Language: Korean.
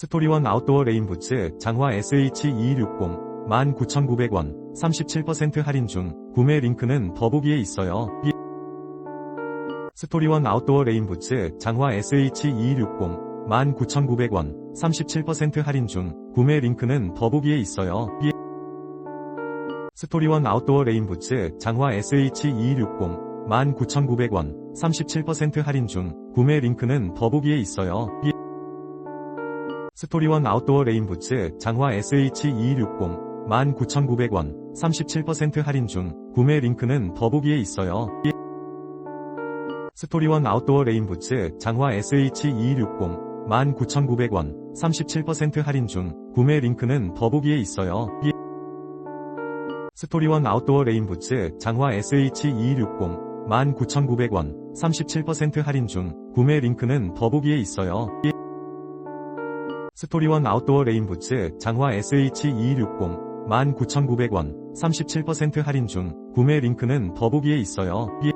스토리원 아웃도어 레인부츠 장화 SH2260 19,900원 37% 할인 중 구매 링크는 더보기에 있어요. 이- 스토리원 아웃도어 레인부츠 장화 SH2260 19,900원 37% 할인 중 구매 링크는 더보기에 있어요. 이- 스토리원 아웃도어 레인부츠 장화 SH2260 19,900원 37% 할인 중 구매 링크는 더보기에 있어요. 이- 스토리원 아웃도어 레인부츠 장화 SH2260 19,900원 37% 할인 중 구매 링크는 더보기에 있어요. 이- 스토리원 아웃도어 레인부츠 장화 SH2260 19,900원 37% 할인 중 구매 링크는 더보기에 있어요. 이- 스토리원 아웃도어 레인부츠 장화 SH2260 19,900원 37% 할인 중 구매 링크는 더보기에 있어요. 이- 스토리원 아웃도어 레인부츠 장화 SH2260 19,900원 37% 할인 중 구매 링크는 더보기에 있어요. 이-